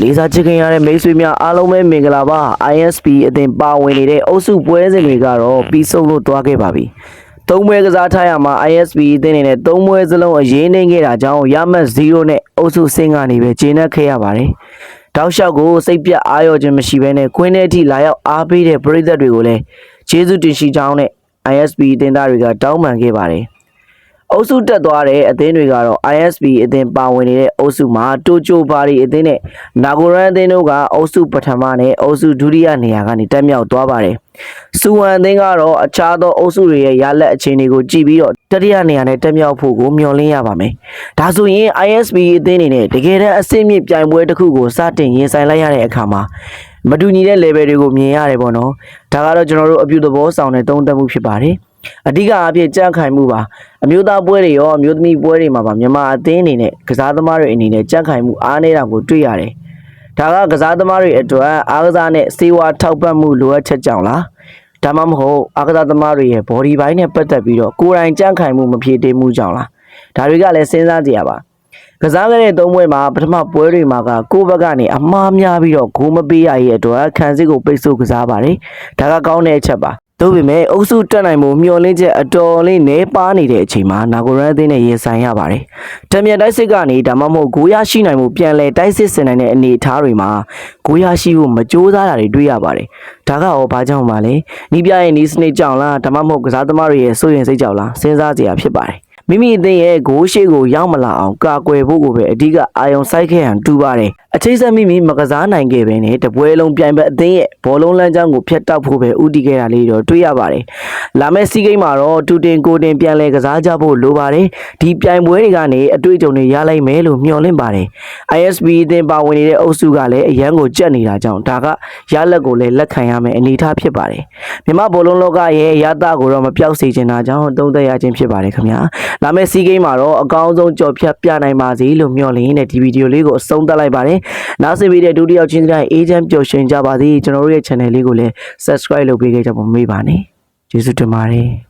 လေးစားချစ်ခင်ရတဲ့မိတ်ဆွေများအားလုံးပဲမင်္ဂလာပါ ISP အသင်ပါဝင်နေတဲ့အုပ်စုပွဲစဉ်တွေကတော့ပြီးဆုံးလို့တွားခဲ့ပါပြီသုံးပွဲကစားထားရမှာ ISP အသင်းနေနဲ့သုံးပွဲစလုံးအရေးနှိမ့်ခဲ့တာကြောင့်ရမတ်0နဲ့အုပ်စုဆင်းကနေပဲဂျင်းနဲ့ခဲ့ရပါတယ်တောက်လျှောက်ကိုစိတ်ပြတ်အားရောခြင်းမရှိဘဲနဲ့ကွင်းထဲအထိလာရောက်အားပေးတဲ့ပရိသတ်တွေကိုလည်းကျေးဇူးတင်ရှိကြောင်းနဲ့ ISP အသင်းသားတွေကတောင်းပန်ခဲ့ပါတယ် အုပ်စုတက်သွားတဲ့အသင်းတွေကတော့ ISB အသင်းပါဝင်နေတဲ့အုပ်စုမှာတိုချိုဘာရီအသင်းနဲ့နာဂိုရန်အသင်းတို့ကအုပ်စုပထမနဲ့အုပ်စုဒုတိယနေရာကနေတက်မြောက်သွားပါတယ်။စူဝမ်အသင်းကတော့အခြားသောအုပ်စုတွေရဲ့ရလက်အခြေအနေကိုကြည့်ပြီးတော့တတိယနေရာနဲ့တက်မြောက်ဖို့ကိုမျှော်လင့်ရပါမယ်။ဒါဆိုရင် ISB အသင်းအနေနဲ့တကယ်တမ်းအဆင့်မြင့်ပြိုင်ပွဲတစ်ခုကိုစတင်ရင်ဆိုင်လိုက်ရတဲ့အခါမှာမတူညီတဲ့ level တွေကိုမြင်ရတယ်ပေါ့နော်။ဒါကတော့ကျွန်တော်တို့အပြုသဘောဆောင်တဲ့သုံးသပ်မှုဖြစ်ပါတယ်။ အဓိကအဖြစ်ကြန့်ခိုင်မှုပါအမျိုးသားပွဲတွေရောအမျိုးသမီးပွဲတွေမှာပါမြန်မာအသင်းအနေနဲ့ကစားသမားတွေအနေနဲ့ကြန့်ခိုင်မှုအားနေတာကိုတွေ့ရတယ်။ဒါကကစားသမားတွေအတွက်အားကစားနဲ့စေဝါထောက်ပံ့မှုလိုအပ်ချက်ကြောင့်လား။ဒါမှမဟုတ်အားကစားသမားတွေရဲ့ body ဘိုင်းနဲ့ပတ်သက်ပြီးတော့ကိုယ်တိုင်ကြန့်ခိုင်မှုမဖြည့်တည်မှုကြောင့်လား။ဒါတွေကလည်းစဉ်းစားကြရပါ။ကစားခဲ့တဲ့သုံးပွဲမှာပထမပွဲတွေမှာကကိုယ့်ဘက်ကနေအမှားများပြီးတော့ဂိုးမပေးရရဲ့အတွက်ခံစစ်ကိုပိတ်ဆို့ကစားပါတယ်။ဒါကကောင်းတဲ့အချက်ပါ။ သို့ပေမဲ့အုပ်စုတက်နိုင်မှုမျှော်လင့်ချက်အတော်လေးနည်းပါးနေတဲ့အချိန်မှာနာဂိုရန်အသင်းနဲ့ရင်ဆိုင်ရပါတယ်။တံမြတ်တိုက်စစ်ကနေဒါမှမဟုတ်ဂိုးရရှိနိုင်မှုပြန်လဲတိုက်စစ်ဆင်နိုင်တဲ့အနေအထားတွေမှာဂိုးရရှိဖို့မကြိုးစားတာတွေတွေ့ရပါတယ်။ဒါကရောဘာကြောင့်ပါလဲ။နီးပြရဲ့နီးစနစ်ကြောင့်လားဒါမှမဟုတ်ကစားသမားတွေရဲ့စိုးရင်စိတ်ကြောင့်လားစဉ်းစားကြရဖြစ်ပါတယ်။ မိမိအသင်းရဲ့ဂိုးရှိကိုရောက်မလာအောင်ကာကွယ်ဖို့ကိုပဲအဓိကအာရုံစိုက်ခဲ့ရန်တူပါတယ်။အချိတ်ဆက်မိမိမကစားနိုင်ခဲ့ပဲနဲ့တပွဲလုံးပြိုင်ဘက်အသင်းရဲ့ဘောလုံးလမ်းကြောင်းကိုဖျက်တောက်ဖို့ပဲဥတီခဲ့တာလေးတော့တွေ့ရပါတယ်။လာမယ့်စီးကိန်းမှာတော့တူတင်ကိုတင်ပြန်လဲကစားကြဖို့လိုပါတယ်။ဒီပြိုင်ပွဲတွေကနေအတွေ့အကြုံတွေရလိုက်မယ်လို့မျှော်လင့်ပါတယ်။ ISB အသင်းပါဝင်နေတဲ့အုပ်စုကလည်းအရန်ကိုကြက်နေတာကြောင့်ဒါကရလက်ကိုလည်းလက်ခံရမယ်အနေအထားဖြစ်ပါတယ်။မြမဘောလုံးလောကရဲ့ရတာကိုတော့မပြောက်စေချင်တာကြောင့်သုံးသက်ရခြင်းဖြစ်ပါတယ်ခင်ဗျာ။လာမယ့်စီးကိန်းမှာတော့အကောင်းဆုံးကြော်ဖြတ်ပြနိုင်ပါစေလို့မျှော်လင့်နေတဲ့ဒီဗီဒီယိုလေးကိုအဆုံးသတ်လိုက်ပါတယ်။နောက်ဆက်ပြီးတဲ့ဒုတိယချင်းတိုင်းအေဂျင့်ပျော်ရွှင်ကြပါစေကျွန်တော်တို့ရဲ့ channel လေးကိုလည်း subscribe လုပ်ပေးခဲ့ကြပါမေးပါနဲ့။ကျေးဇူးတင်ပါတယ်။